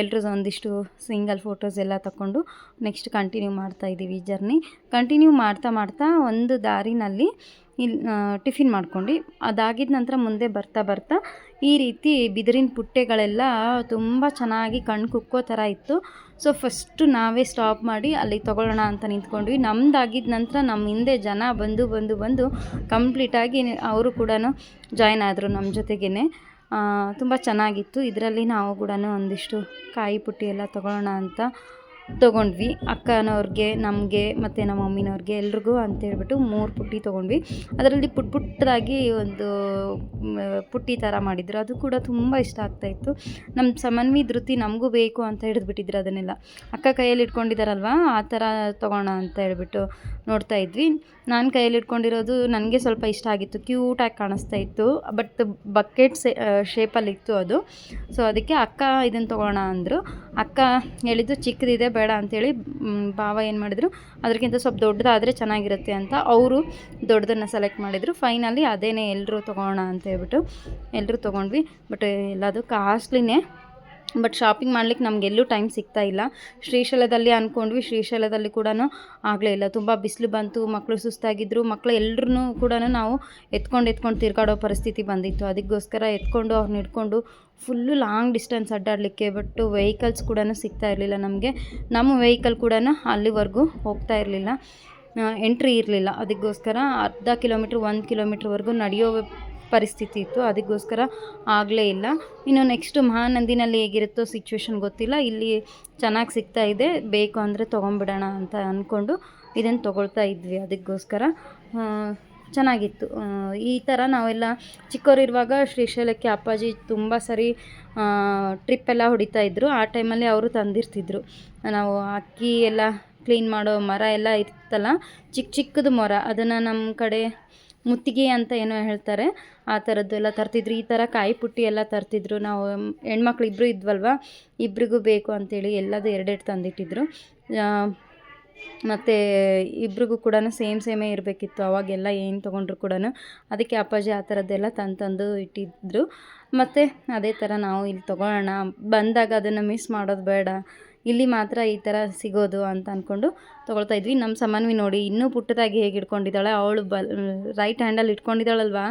ಎಲ್ಲರೂ ಒಂದಿಷ್ಟು ಸಿಂಗಲ್ ಫೋಟೋಸ್ ಎಲ್ಲ ತಗೊಂಡು ನೆಕ್ಸ್ಟ್ ಕಂಟಿನ್ಯೂ ಮಾಡ್ತಾ ಇದ್ದೀವಿ ಜರ್ನಿ ಕಂಟಿನ್ಯೂ ಮಾಡ್ತಾ ಮಾಡ್ತಾ ಒಂದು ದಾರಿನಲ್ಲಿ ಇಲ್ಲಿ ಟಿಫಿನ್ ಮಾಡ್ಕೊಂಡು. ಅದಾಗಿದ ನಂತರ ಮುಂದೆ ಬರ್ತಾ ಬರ್ತಾ ಈ ರೀತಿ ಬಿದಿರಿನ ಪುಟ್ಟೆಗಳೆಲ್ಲ ತುಂಬ ಚೆನ್ನಾಗಿ ಕಣ್ಣು ಕುಕ್ಕೋ ಥರ ಇತ್ತು. ಸೊ ಫಸ್ಟು ನಾವೇ ಸ್ಟಾಪ್ ಮಾಡಿ ಅಲ್ಲಿ ತೊಗೊಳ್ಳೋಣ ಅಂತ ನಿಂತ್ಕೊಂಡ್ವಿ. ನಮ್ದಾಗಿದ್ದ ನಂತರ ನಮ್ಮ ಹಿಂದೆ ಜನ ಬಂದು ಬಂದು ಬಂದು ಕಂಪ್ಲೀಟಾಗಿ ಅವರು ಕೂಡ ಜಾಯ್ನ್ ಆದರು ನಮ್ಮ ಜೊತೆಗೇ ತುಂಬ ಚೆನ್ನಾಗಿತ್ತು. ಇದರಲ್ಲಿ ನಾವು ಕೂಡ ಒಂದಿಷ್ಟು ಕಾಯಿ ಪುಟ್ಟಿ ಎಲ್ಲ ತೊಗೊಳ್ಳೋಣ ಅಂತ ತೊಗೊಂಡ್ವಿ. ಅಕ್ಕನವ್ರಿಗೆ, ನಮಗೆ ಮತ್ತು ನಮ್ಮ ಮಮ್ಮಿನವ್ರಿಗೆ ಎಲ್ರಿಗೂ ಅಂತೇಳ್ಬಿಟ್ಟು ಮೂರು ಪುಟ್ಟಿ ತೊಗೊಂಡ್ವಿ. ಅದರಲ್ಲಿ ಪುಟ್ಟ ಪುಟ್ಟದಾಗಿ ಒಂದು ಪುಟ್ಟಿ ಥರ ಮಾಡಿದ್ರು. ಅದು ಕೂಡ ತುಂಬ ಇಷ್ಟ ಆಗ್ತಾಯಿತ್ತು ನಮ್ಮ ಸಮನ್ವಿ ಧೃತಿ ನಮಗೂ ಬೇಕು ಅಂತ ಹಿಡಿದ್ಬಿಟ್ಟಿದ್ರು ಅದನ್ನೆಲ್ಲ. ಅಕ್ಕ ಕೈಯಲ್ಲಿ ಇಟ್ಕೊಂಡಿದ್ದಾರಲ್ವಾ ಆ ಥರ ತೊಗೋಣ ಅಂತ ಹೇಳ್ಬಿಟ್ಟು ನೋಡ್ತಾ ಇದ್ವಿ. ನಾನು ಕೈಯಲ್ಲಿ ಇಟ್ಕೊಂಡಿರೋದು ನನಗೆ ಸ್ವಲ್ಪ ಇಷ್ಟ ಆಗಿತ್ತು. ಕ್ಯೂಟಾಗಿ ಕಾಣಿಸ್ತಾ ಇತ್ತು. ಬಟ್ ಬಕೆಟ್ ಶೇಪಲ್ಲಿತ್ತು ಅದು. ಸೊ ಅದಕ್ಕೆ ಅಕ್ಕ ಇದನ್ನು ತೊಗೋಣ ಅಂದರು. ಅಕ್ಕ ಹೇಳಿದ್ದು ಚಿಕ್ಕದಿದೆ ಬೇಡ ಅಂಥೇಳಿ ಭಾವ ಏನು ಮಾಡಿದ್ರು ಅದಕ್ಕಿಂತ ಸ್ವಲ್ಪ ದೊಡ್ಡದಾದರೆ ಚೆನ್ನಾಗಿರುತ್ತೆ ಅಂತ ಅವರು ದೊಡ್ಡದನ್ನು ಸೆಲೆಕ್ಟ್ ಮಾಡಿದರು. ಫೈನಲಿ ಅದೇನೇ ಎಲ್ಲರೂ ತೊಗೋಣ ಅಂತ ಹೇಳ್ಬಿಟ್ಟು ಎಲ್ಲರೂ ತೊಗೊಂಡ್ವಿ. ಬಟ್ ಎಲ್ಲದು ಕಾಸ್ಟ್ಲಿನೇ ಬಟ್ ಶಾಪಿಂಗ್ ಮಾಡ್ಲಿಕ್ಕೆ ನಮಗೆಲ್ಲೂ ಟೈಮ್ ಸಿಗ್ತಾ ಇಲ್ಲ. ಶ್ರೀಶೈಲದಲ್ಲಿ ಅಂದ್ಕೊಂಡ್ವಿ ಶ್ರೀಶೈಲದಲ್ಲಿ ಕೂಡ ಆಗಲೇ ಇಲ್ಲ. ತುಂಬ ಬಿಸಿಲು ಬಂತು ಮಕ್ಕಳು ಸುಸ್ತಾಗಿದ್ದರು ಮಕ್ಕಳು ಎಲ್ಲರೂ ಕೂಡ ನಾವು ಎತ್ಕೊಂಡು ಎತ್ಕೊಂಡು ತಿರ್ಗಾಡೋ ಪರಿಸ್ಥಿತಿ ಬಂದಿತ್ತು. ಅದಕ್ಕೋಸ್ಕರ ಎತ್ಕೊಂಡು ಅವ್ರನ್ನ ಹಿಡ್ಕೊಂಡು ಫುಲ್ಲು ಲಾಂಗ್ ಡಿಸ್ಟೆನ್ಸ್ ಅಡ್ಡಾಡಲಿಕ್ಕೆ ಬಟ್ ವೆಹಿಕಲ್ಸ್ ಕೂಡ ಸಿಗ್ತಾ ಇರಲಿಲ್ಲ ನಮಗೆ. ನಮ್ಮ ವೆಹಿಕಲ್ ಕೂಡ ಅಲ್ಲಿವರೆಗೂ ಹೋಗ್ತಾ ಇರಲಿಲ್ಲ. ಎಂಟ್ರಿ ಇರಲಿಲ್ಲ. ಅದಕ್ಕೋಸ್ಕರ ಅರ್ಧ ಕಿಲೋಮೀಟ್ರ್, ಒಂದು ಕಿಲೋಮೀಟ್ರ್ವರೆಗೂ ನಡೆಯೋ ಪರಿಸ್ಥಿತಿ ಇತ್ತು. ಅದಕ್ಕೋಸ್ಕರ ಆಗಲೇ ಇಲ್ಲ. ಇನ್ನು ನೆಕ್ಸ್ಟು ಮಹಾನಂದಿನಲ್ಲಿ ಹೇಗಿರುತ್ತೋ ಸಿಚುವೇಶನ್ ಗೊತ್ತಿಲ್ಲ. ಇಲ್ಲಿ ಚೆನ್ನಾಗಿ ಸಿಗ್ತಾ ಇದೆ. ಬೇಕು ಅಂದರೆ ತೊಗೊಂಬಿಡೋಣ ಅಂತ ಅಂದ್ಕೊಂಡು ಇದನ್ನು ತೊಗೊಳ್ತಾ ಇದ್ವಿ. ಅದಕ್ಕೋಸ್ಕರ ಚೆನ್ನಾಗಿತ್ತು. ಈ ಥರ ನಾವೆಲ್ಲ ಚಿಕ್ಕವರಿರುವಾಗ ಶ್ರೀಶೈಲಕ್ಕೆ ಅಪ್ಪಾಜಿ ತುಂಬ ಸರಿ ಟ್ರಿಪ್ ಎಲ್ಲ ಹೊಡಿತಾ ಇದ್ದರು ಆ ಟೈಮಲ್ಲಿ ಅವರು ತಂದಿರ್ತಿದ್ರು. ನಾವು ಅಕ್ಕಿ ಎಲ್ಲ ಕ್ಲೀನ್ ಮಾಡೋ ಮರ ಎಲ್ಲ ಇರ್ತಲ್ಲ ಚಿಕ್ಕ ಚಿಕ್ಕದು ಮರ. ಅದನ್ನು ನಮ್ಮ ಕಡೆ ಮುತ್ತಿಗೆ ಅಂತ ಏನೋ ಹೇಳ್ತಾರೆ. ಆ ಥರದ್ದೆಲ್ಲ ತರ್ತಿದ್ರು. ಈ ಥರ ಕಾಯಿ ಪುಟ್ಟಿ ಎಲ್ಲ ತರ್ತಿದ್ರು. ನಾವು ಹೆಣ್ಮಕ್ಳು ಇಬ್ಬರು ಇದ್ವಲ್ವ? ಇಬ್ರಿಗೂ ಬೇಕು ಅಂತೇಳಿ ಎಲ್ಲದು ಎರಡೆರಡು ತಂದಿಟ್ಟಿದ್ರು. ಮತ್ತು ಇಬ್ರಿಗೂ ಕೂಡ ಸೇಮ್ ಸೇಮೇ ಇರಬೇಕಿತ್ತು. ಅವಾಗೆಲ್ಲ ಏನು ತೊಗೊಂಡ್ರು ಕೂಡ ಅದಕ್ಕೆ ಅಪ್ಪಾಜಿ ಆ ಥರದ್ದೆಲ್ಲ ತಂದು ತಂದು ಇಟ್ಟಿದ್ರು. ಮತ್ತು ಅದೇ ಥರ ನಾವು ಇಲ್ಲಿ ತೊಗೊಳ್ಳೋಣ. ಬಂದಾಗ ಅದನ್ನು ಮಿಸ್ ಮಾಡೋದು ಬೇಡ. ಇಲ್ಲಿ ಮಾತ್ರ ಈ ಥರ ಸಿಗೋದು ಅಂತ ಅಂದ್ಕೊಂಡು ತೊಗೊಳ್ತಾ ಇದ್ವಿ. ನಮ್ಮ ಸಮನ್ವಿ ನೋಡಿ ಇನ್ನೂ ಪುಟ್ಟದಾಗಿ ಹೇಗೆ ಇಟ್ಕೊಂಡಿದ್ದಾಳೆ, ಅವಳು ಬಲ್ ರೈಟ್ ಹ್ಯಾಂಡಲ್ ಇಟ್ಕೊಂಡಿದ್ದಾಳಲ್ವಾ?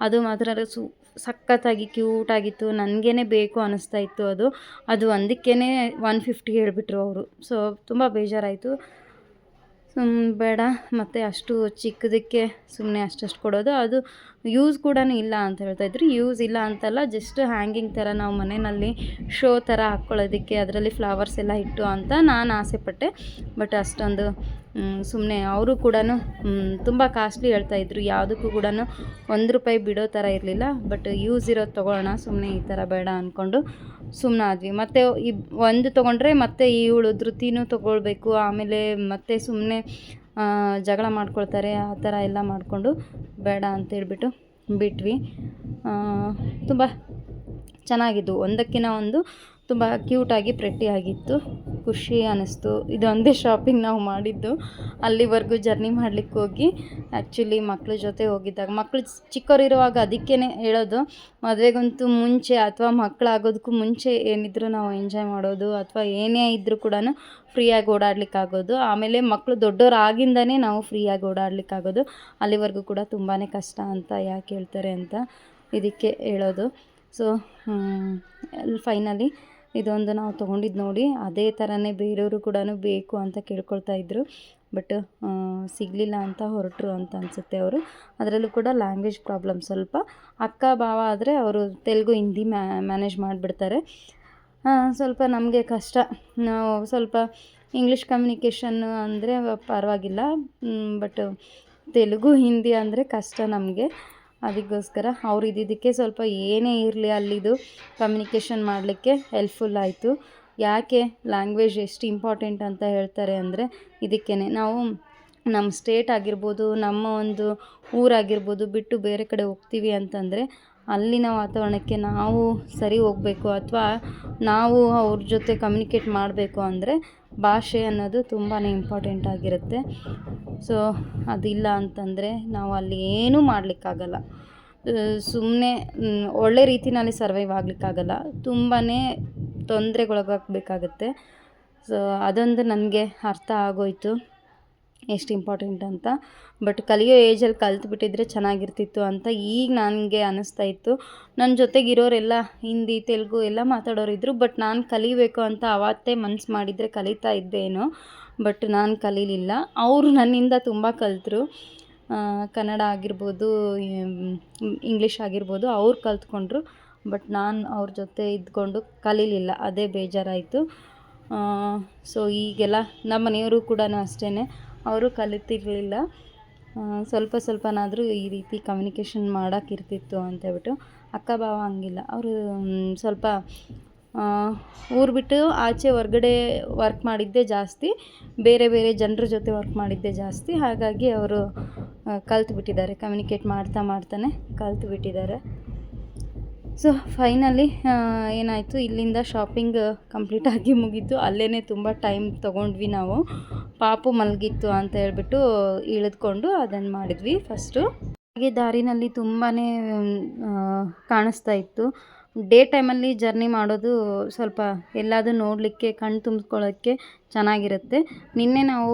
ಅದು ಮಾತ್ರ ಸು, ಸಖತ್ತಾಗಿ ಕ್ಯೂಟಾಗಿತ್ತು ನನಗೇ ಬೇಕು ಅನ್ನಿಸ್ತಾ ಇತ್ತು ಅದು. ಅದು ಒಂದಕ್ಕೇ ಒನ್ ಫಿಫ್ಟಿ ಹೇಳಿಬಿಟ್ರು ಅವರು. ಸೊ ತುಂಬ ಬೇಜಾರಾಯಿತು. ಸುಮ್ ಬೇಡ, ಮತ್ತು ಅಷ್ಟು ಚಿಕ್ಕದಕ್ಕೆ ಸುಮ್ಮನೆ ಅಷ್ಟಷ್ಟು ಕೊಡೋದು. ಅದು ಯೂಸ್ ಕೂಡ ಇಲ್ಲ ಅಂತ ಹೇಳ್ತಾಯಿದ್ರು ಯೂಸ್ ಇಲ್ಲ ಅಂತಲ್ಲ ಜಸ್ಟ್ ಹ್ಯಾಂಗಿಂಗ್ ಥರ ನಾವು ಮನೆಯಲ್ಲಿ ಶೋ ಥರ ಹಾಕ್ಕೊಳ್ಳೋದಕ್ಕೆ, ಅದರಲ್ಲಿ ಫ್ಲವರ್ಸ್ ಎಲ್ಲ ಇಟ್ಟು ಅಂತ ನಾನು ಆಸೆಪಟ್ಟೆ ಬಟ್ ಅಷ್ಟೊಂದು ಸುಮ್ಮನೆ ಅವರು ಕೂಡ ತುಂಬ ಕಾಸ್ಟ್ಲಿ ಹೇಳ್ತಾಯಿದ್ರು ಯಾವುದಕ್ಕೂ ಕೂಡ ಒಂದು ರೂಪಾಯಿ ಬಿಡೋ ಥರ ಇರಲಿಲ್ಲ ಬಟ್ ಯೂಸ್ ಇರೋದು ತೊಗೊಳ್ಳೋಣ ಸುಮ್ಮನೆ ಈ ಥರ ಬೇಡ ಅಂದ್ಕೊಂಡು ಸುಮ್ಮನೆ ಆದ್ವಿ. ಮತ್ತು ಈ ಒಂದು ತೊಗೊಂಡ್ರೆ ಮತ್ತೆ ಇವಳು ಧೃತಿನೂ ತೊಗೊಳ್ಬೇಕು, ಆಮೇಲೆ ಮತ್ತೆ ಸುಮ್ಮನೆ ಜಗಳ ಮಾಡ್ಕೊಳ್ತಾರೆ, ಆ ಥರ ಎಲ್ಲ ಮಾಡಿಕೊಂಡು ಬೇಡ ಅಂತೇಳ್ಬಿಟ್ಟು ಬಿಟ್ವಿ. ತುಂಬ ಚೆನ್ನಾಗಿದ್ದು ಒಂದಕ್ಕಿಂತ ಒಂದು ತುಂಬ ಕ್ಯೂಟಾಗಿ ಪ್ರೆಟ್ಟಿಯಾಗಿತ್ತು ಖುಷಿ ಅನ್ನಿಸ್ತು ಇದೊಂದೇ ಶಾಪಿಂಗ್ ನಾವು ಮಾಡಿದ್ದು. ಅಲ್ಲಿವರೆಗೂ ಜರ್ನಿ ಮಾಡ್ಲಿಕ್ಕೆ ಹೋಗಿ ಆ್ಯಕ್ಚುಲಿ ಮಕ್ಳ ಜೊತೆ ಹೋಗಿದ್ದಾಗ, ಮಕ್ಳು ಚಿಕ್ಕವರಿರುವಾಗ ಅದಕ್ಕೇ ಹೇಳೋದು, ಮದುವೆಗಂತೂ ಮುಂಚೆ ಅಥವಾ ಮಕ್ಕಳಾಗೋದಕ್ಕೂ ಮುಂಚೆ ಏನಿದ್ರು ನಾವು ಎಂಜಾಯ್ ಮಾಡೋದು, ಅಥವಾ ಏನೇ ಇದ್ದರೂ ಕೂಡ ಫ್ರೀಯಾಗಿ ಓಡಾಡ್ಲಿಕ್ಕಾಗೋದು. ಆಮೇಲೆ ಮಕ್ಕಳು ದೊಡ್ಡವರಾಗಿಂದನೇ ನಾವು ಫ್ರೀಯಾಗಿ ಓಡಾಡ್ಲಿಕ್ಕಾಗೋದು. ಅಲ್ಲಿವರೆಗೂ ಕೂಡ ತುಂಬಾ ಕಷ್ಟ ಅಂತ ಯಾಕೆ ಹೇಳ್ತಾರೆ ಅಂತ ಇದಕ್ಕೆ ಹೇಳೋದು. ಸೊ ಫೈನಲಿ ಇದೊಂದು ನಾವು ತೊಗೊಂಡಿದ್ದು ನೋಡಿ, ಅದೇ ಥರನೇ ಬೇರೆಯವರು ಕೂಡ ಬೇಕು ಅಂತ ಕೇಳ್ಕೊಳ್ತಾ ಇದ್ದರು ಬಟ್ ಸಿಗಲಿಲ್ಲ ಅಂತ ಹೊರಟರು ಅಂತ ಅನಿಸುತ್ತೆ ಅವರು. ಅದರಲ್ಲೂ ಕೂಡ ಲ್ಯಾಂಗ್ವೇಜ್ ಪ್ರಾಬ್ಲಮ್ ಸ್ವಲ್ಪ. ಅಕ್ಕ, ಭಾವ ಆದರೆ ಅವರು ತೆಲುಗು, ಹಿಂದಿ ಮ್ಯಾನೇಜ್ ಮಾಡಿಬಿಡ್ತಾರೆ. ಸ್ವಲ್ಪ ನಮಗೆ ಕಷ್ಟ. ನಾವು ಸ್ವಲ್ಪ ಇಂಗ್ಲೀಷ್ ಕಮ್ಯುನಿಕೇಷನ್ನು ಅಂದರೆ ಪರವಾಗಿಲ್ಲ. ಬಟ್, ತೆಲುಗು, ಹಿಂದಿ ಅಂದರೆ ಕಷ್ಟ ನಮಗೆ. ಅದಕ್ಕೋಸ್ಕರ ಅವ್ರು ಇದ್ದಿದ್ದಕ್ಕೆ ಸ್ವಲ್ಪ ಏನೇ ಇರಲಿ ಅಲ್ಲಿದು ಕಮ್ಯುನಿಕೇಷನ್ ಮಾಡಲಿಕ್ಕೆ ಹೆಲ್ಪ್ಫುಲ್ ಆಯಿತು. ಯಾಕೆ ಲ್ಯಾಂಗ್ವೇಜ್ ಎಷ್ಟು ಇಂಪಾರ್ಟೆಂಟ್ ಅಂತ ಹೇಳ್ತಾರೆ ಅಂದರೆ ಇದಕ್ಕೇ ನಾವು ನಮ್ಮ ಸ್ಟೇಟ್ ಆಗಿರ್ಬೋದು, ನಮ್ಮ ಒಂದು ಊರಾಗಿರ್ಬೋದು ಬಿಟ್ಟು ಬೇರೆ ಕಡೆ ಹೋಗ್ತೀವಿ ಅಂತಂದರೆ ಅಲ್ಲಿನ ವಾತಾವರಣಕ್ಕೆ ನಾವು ಸರಿ ಹೋಗಬೇಕು ಅಥವಾ ನಾವು ಅವ್ರ ಜೊತೆ ಕಮ್ಯುನಿಕೇಟ್ ಮಾಡಬೇಕು ಅಂದರೆ ಭಾಷೆ ಅನ್ನೋದು ತುಂಬಾ ಇಂಪಾರ್ಟೆಂಟ್ ಆಗಿರುತ್ತೆ. ಸೊ ಅದಿಲ್ಲ ಅಂತಂದರೆ ನಾವು ಅಲ್ಲಿ ಏನೂ ಮಾಡಲಿಕ್ಕಾಗಲ್ಲ. ಸುಮ್ಮನೆ ಒಳ್ಳೆ ರೀತಿಯಲ್ಲಿ ಸರ್ವೈವ್ ಆಗಲಿಕ್ಕಾಗಲ್ಲ. ತುಂಬಾ ತೊಂದರೆಗೊಳಗಾಗಬೇಕಾಗತ್ತೆ. ಸೊ ಅದೊಂದು ನನಗೆ ಅರ್ಥ ಆಗೋಯಿತು. ಎಷ್ಟು ಇಂಪಾರ್ಟೆಂಟ್ ಅಂತ. ಬಟ್ ಕಲಿಯೋ ಏಜಲ್ಲಿ ಕಲ್ತ್ಬಿಟ್ಟಿದ್ರೆ ಚೆನ್ನಾಗಿರ್ತಿತ್ತು ಅಂತ ಈಗ ನನಗೆ ಅನ್ನಿಸ್ತಾ ಇತ್ತು. ನನ್ನ ಜೊತೆಗಿರೋರೆಲ್ಲ ಹಿಂದಿ, ತೆಲುಗು ಎಲ್ಲ ಮಾತಾಡೋರಿದ್ದರು ಬಟ್ ನಾನು ಕಲಿಬೇಕು ಅಂತ ಅವತ್ತೇ ಮನ್ಸು ಮಾಡಿದರೆ ಕಲಿತಾ ಇದ್ದೇನೋ. ಬಟ್ ನಾನು ಕಲೀಲಿಲ್ಲ. ಅವರು ನನ್ನಿಂದ ತುಂಬ ಕಲಿತರು. ಕನ್ನಡ ಆಗಿರ್ಬೋದು ಇಂಗ್ಲೀಷ್ ಆಗಿರ್ಬೋದು ಅವ್ರು ಕಲ್ತ್ಕೊಂಡ್ರು. ಬಟ್ ನಾನು ಅವ್ರ ಜೊತೆ ಇದ್ಕೊಂಡು ಕಲೀಲಿಲ್ಲ. ಅದೇ ಬೇಜಾರಾಯಿತು. ಸೊ ಈಗೆಲ್ಲ ನಮ್ಮ ಮನೆಯವರು ಕೂಡ ಅಷ್ಟೇ ಅವರು ಕಲಿತಿರಲಿಲ್ಲ. ಸ್ವಲ್ಪ ಸ್ವಲ್ಪನಾದರೂ ಈ ರೀತಿ ಕಮ್ಯುನಿಕೇಷನ್ ಮಾಡೋಕ್ಕಿರ್ತಿತ್ತು ಅಂತೇಳ್ಬಿಟ್ಟು ಅಕ್ಕ ಭಾವ ಹಂಗಿಲ್ಲ. ಅವರು ಸ್ವಲ್ಪ ಊರು ಬಿಟ್ಟು ಆಚೆ ಹೊರ್ಗಡೆ ವರ್ಕ್ ಮಾಡಿದ್ದೇ ಜಾಸ್ತಿ, ಬೇರೆ ಬೇರೆ ಜನರ ಜೊತೆ ವರ್ಕ್ ಮಾಡಿದ್ದೇ ಜಾಸ್ತಿ. ಹಾಗಾಗಿ ಅವರು ಕಲ್ತು ಬಿಟ್ಟಿದ್ದಾರೆ ಕಮ್ಯುನಿಕೇಟ್ ಮಾಡ್ತಾ ಮಾಡ್ತಾನೆ ಕಲ್ತ್ಬಿಟ್ಟಿದ್ದಾರೆ. ಸೊ ಫೈನಲಿ ಏನಾಯಿತು? ಇಲ್ಲಿಂದ ಶಾಪಿಂಗ್ ಕಂಪ್ಲೀಟಾಗಿ ಮುಗೀತು. ಅಲ್ಲೇ ತುಂಬ ಟೈಮ್ ತೊಗೊಂಡ್ವಿ ನಾವು. ಪಾಪು ಮಲಗಿತ್ತು ಅಂತ ಹೇಳ್ಬಿಟ್ಟು ಇಳಿದ್ಕೊಂಡು ಅದನ್ನು ಮಾಡಿದ್ವಿ ಫಸ್ಟು. ಹಾಗೆ ದಾರಿನಲ್ಲಿ ತುಂಬಾ ಕಾಣಿಸ್ತಾ ಇತ್ತು. ಡೇ ಟೈಮಲ್ಲಿ ಜರ್ನಿ ಮಾಡೋದು ಸ್ವಲ್ಪ ಎಲ್ಲಾದರೂ ನೋಡಲಿಕ್ಕೆ, ಕಣ್ಣು ತುಂಬಿಸ್ಕೊಳ್ಳೋಕ್ಕೆ ಚೆನ್ನಾಗಿರುತ್ತೆ. ನಿನ್ನೆ ನಾವು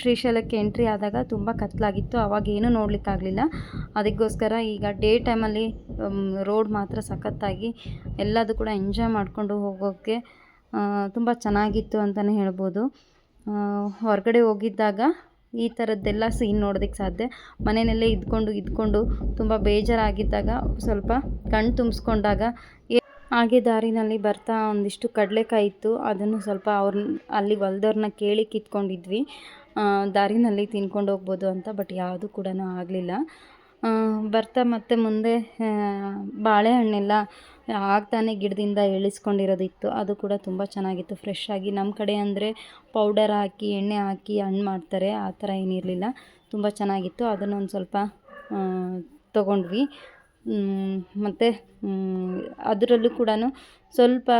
ಶ್ರೀಶೈಲಕ್ಕೆ ಎಂಟ್ರಿ ಆದಾಗ ತುಂಬ ಕತ್ತಲಾಗಿತ್ತು ಅವಾಗ ಏನೂ ನೋಡಲಿಕ್ಕಾಗಲಿಲ್ಲ. ಅದಕ್ಕೋಸ್ಕರ ಈಗ ಡೇ ಟೈಮಲ್ಲಿ ರೋಡ್ ಮಾತ್ರ ಸಖತ್ತಾಗಿ ಎಲ್ಲದೂ ಕೂಡ ಎಂಜಾಯ್ ಮಾಡಿಕೊಂಡು ಹೋಗೋಕ್ಕೆ ತುಂಬ ಚೆನ್ನಾಗಿತ್ತು ಅಂತಲೇ ಹೇಳ್ಬೋದು. ಹೊರಗಡೆ ಹೋಗಿದ್ದಾಗ ಈ ಥರದ್ದೆಲ್ಲ ಸೀನ್ ನೋಡೋದಕ್ಕೆ ಸಾಧ್ಯ. ಮನೆಯಲ್ಲೇ ಇದ್ಕೊಂಡು ಇದ್ಕೊಂಡು ತುಂಬ ಬೇಜಾರಾಗಿದ್ದಾಗ, ಸ್ವಲ್ಪ ಕಣ್ಣು ತುಂಬಿಸ್ಕೊಂಡಾಗ ಹಾಗೆ ದಾರಿನಲ್ಲಿ ಬರ್ತಾ ಒಂದಿಷ್ಟು ಕಡಲೆಕಾಯಿ ಇತ್ತು. ಅದನ್ನು ಸ್ವಲ್ಪ ಅವ್ರನ್ನ ಅಲ್ಲಿ ಹೊಲ್ದವ್ರನ್ನ ಕೇಳಿ ಕಿತ್ಕೊಂಡಿದ್ವಿ. ದಾರಿನಲ್ಲಿ ತಿನ್ಕೊಂಡು ಹೋಗ್ಬೋದು ಅಂತ, ಬಟ್ ಯಾವುದು ಕೂಡ ಆಗಲಿಲ್ಲ. ಬರ್ತಾ ಮತ್ತೆ ಮುಂದೆ ಬಾಳೆಹಣ್ಣೆಲ್ಲ ಆಗ್ತಾನೆ ಗಿಡದಿಂದ ಇಳಿಸ್ಕೊಂಡಿರೋದಿತ್ತು. ಅದು ಕೂಡ ತುಂಬ ಚೆನ್ನಾಗಿತ್ತು. ಫ್ರೆಶ್ ಆಗಿ ನಮ್ಮ ಕಡೆ ಅಂದರೆ ಪೌಡರ್ ಹಾಕಿ, ಎಣ್ಣೆ ಹಾಕಿ, ಹಣ್ಣು ಮಾಡ್ತಾರೆ. ಆ ಥರ ಏನಿರಲಿಲ್ಲ ತುಂಬ ಚೆನ್ನಾಗಿತ್ತು. ಅದನ್ನೊಂದು ಸ್ವಲ್ಪ ತೊಗೊಂಡ್ವಿ. ಮತ್ತು ಅದರಲ್ಲೂ ಕೂಡ ಸ್ವಲ್ಪ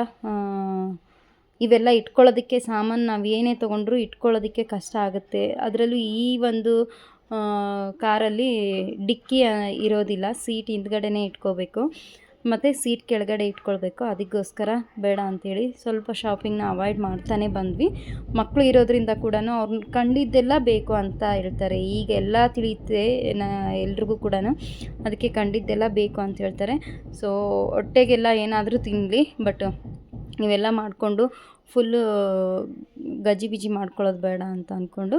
ಇವೆಲ್ಲ ಇಟ್ಕೊಳ್ಳೋದಕ್ಕೆ ಸಾಮಾನು ನಾವು ಏನೇ ತೊಗೊಂಡ್ರು ಇಟ್ಕೊಳ್ಳೋದಕ್ಕೆ ಕಷ್ಟ ಆಗುತ್ತೆ. ಅದರಲ್ಲೂ ಈ ಒಂದು ಕಾರಲ್ಲಿ ಡಿಕ್ಕಿ ಇರೋದಿಲ್ಲ. ಸೀಟ್ ಹಿಂದ್ಗಡೆನೇ ಇಟ್ಕೋಬೇಕು. ಮತ್ತು ಸೀಟ್ ಕೆಳಗಡೆ ಇಟ್ಕೊಳ್ಬೇಕು. ಅದಕ್ಕೋಸ್ಕರ ಬೇಡ ಅಂಥೇಳಿ ಸ್ವಲ್ಪ ಶಾಪಿಂಗ್ನ ಅವಾಯ್ಡ್ ಮಾಡ್ತಾನೆ ಬಂದ್ವಿ. ಮಕ್ಕಳು ಇರೋದ್ರಿಂದ ಕೂಡ ಅವ್ರನ್ನ ಕಂಡಿದ್ದೆಲ್ಲ ಬೇಕು ಅಂತ ಹೇಳ್ತಾರೆ. ಈಗ ಎಲ್ಲ ತಿಳಿಯುತ್ತೆ, ನಾ, ಎಲ್ರಿಗೂ ಕೂಡ ಅದಕ್ಕೆ ಕಂಡಿದ್ದೆಲ್ಲ ಬೇಕು ಅಂತ ಹೇಳ್ತಾರೆ. ಸೊ ಹೊಟ್ಟೆಗೆಲ್ಲ ಏನಾದರೂ ತಿನ್ನಲಿ ಬಟ್ ನೀವೆಲ್ಲ ಮಾಡಿಕೊಂಡು ಫುಲ್ಲು ಗಜಿ ಬಿಜಿ ಮಾಡ್ಕೊಳ್ಳೋದು ಬೇಡ ಅಂತ ಅಂದ್ಕೊಂಡು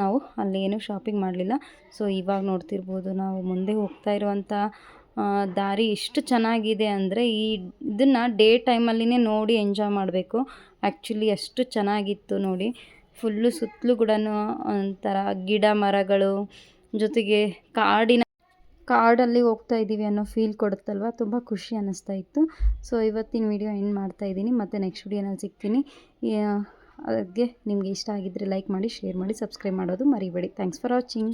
ನಾವು ಅಲ್ಲಿ ಏನೂ ಶಾಪಿಂಗ್ ಮಾಡಲಿಲ್ಲ. ಸೊ ಇವಾಗ ನೋಡ್ತಿರ್ಬೋದು, ನಾವು ಮುಂದೆ ಹೋಗ್ತಾ ಇರುವಂಥ ದಾರಿ ಎಷ್ಟು ಚೆನ್ನಾಗಿದೆ ಅಂದರೆ ಈ ಇದನ್ನು ಡೇ ಟೈಮಲ್ಲಿನೇ ನೋಡಿ ಎಂಜಾಯ್ ಮಾಡಬೇಕು. ಆ್ಯಕ್ಚುಲಿ ಎಷ್ಟು ಚೆನ್ನಾಗಿತ್ತು ನೋಡಿ. ಫುಲ್ಲು ಸುತ್ತಲೂ ಕೂಡ ಒಂಥರ ಗಿಡ ಮರಗಳು, ಜೊತೆಗೆ ಕಾಡಿನ ಕಾಡಲ್ಲಿ ಹೋಗ್ತಾ ಇದ್ದೀವಿ ಅನ್ನೋ ಫೀಲ್ ಕೊಡುತ್ತಲ್ವ? ತುಂಬ ಖುಷಿ ಅನ್ನಿಸ್ತಾ ಇತ್ತು. ಸೊ ಇವತ್ತಿನ ವಿಡಿಯೋ ಎಂಡ್ ಮಾಡ್ತಾ ಇದ್ದೀನಿ. ಮತ್ತು ನೆಕ್ಸ್ಟ್ ವಿಡಿಯೋನಲ್ಲಿ ಸಿಗ್ತೀನಿ. ಅದಕ್ಕೆ ನಿಮಗೆ ಇಷ್ಟ ಆಗಿದ್ದರೆ ಲೈಕ್ ಮಾಡಿ ಶೇರ್ ಮಾಡಿ ಸಬ್ಸ್ಕ್ರೈಬ್ ಮಾಡೋದು ಮರಿಬೇಡಿ. Thanks for watching